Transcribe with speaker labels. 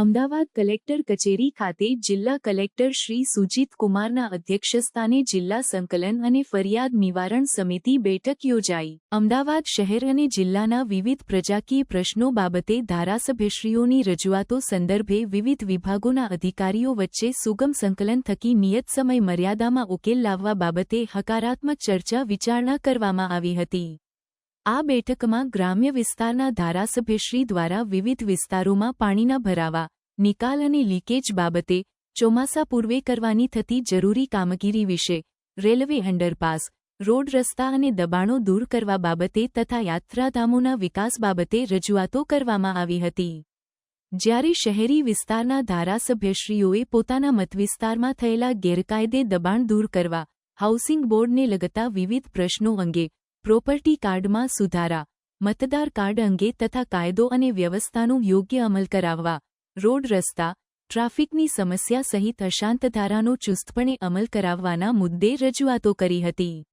Speaker 1: Ahmedabad collector કચેરી ખાતે જિલ્લા કલેક્ટર શ્રી સુજીત કુમારના અધ્યક્ષસ્થાને જિલ્લા સંકલન અને ફરિયાદ નિવારણ સમિતિ બેઠક યોજાઈ. અમદાવાદ શહેર અને જિલ્લાના વિવિધ પ્રજાકીય પ્રશ્નો બાબતે ધારાસભ્યશ્રીઓની રજૂઆતો સંદર્ભે વિવિધ વિભાગોના અધિકારીઓ વચ્ચે સુગમ સંકલન થકી નિયત સમય મર્યાદામાં ઉકેલ લાવવા બાબતે હકારાત્મક ચર્ચા વિચારણા કરવામાં આવી હતી. આ બેઠકમાં ગ્રામ્ય વિસ્તારના ધારાસભ્યશ્રી દ્વારા વિવિધ વિસ્તારોમાં પાણીના ભરાવા નિકાલ અને લીકેજ બાબતે ચોમાસા પૂર્વે કરવાની થતી જરૂરી કામગીરી વિશે રેલવે અંડરપાસ, રોડ રસ્તા અને દબાણો દૂર કરવા બાબતે તથા યાત્રાધામોના વિકાસ બાબતે રજૂઆતો કરવામાં આવી હતી. જ્યારે શહેરી વિસ્તારના ધારાસભ્યશ્રીઓએ પોતાના મતવિસ્તારમાં થયેલા ગેરકાયદે દબાણ દૂર કરવા, હાઉસિંગ બોર્ડને લગતા વિવિધ પ્રશ્નો અંગે પ્રોપર્ટી કાર્ડમાં સુધારા, મતદાર કાર્ડ અંગે તથા કાયદો અને વ્યવસ્થાનું યોગ્ય અમલ કરાવવા રોડ રસ્તા ટ્રાફિકની સમસ્યા સહિત અશાંત ધારાનો ચુસ્તપણે અમલ કરાવવાના મુદ્દે રજૂઆતો કરી હતી.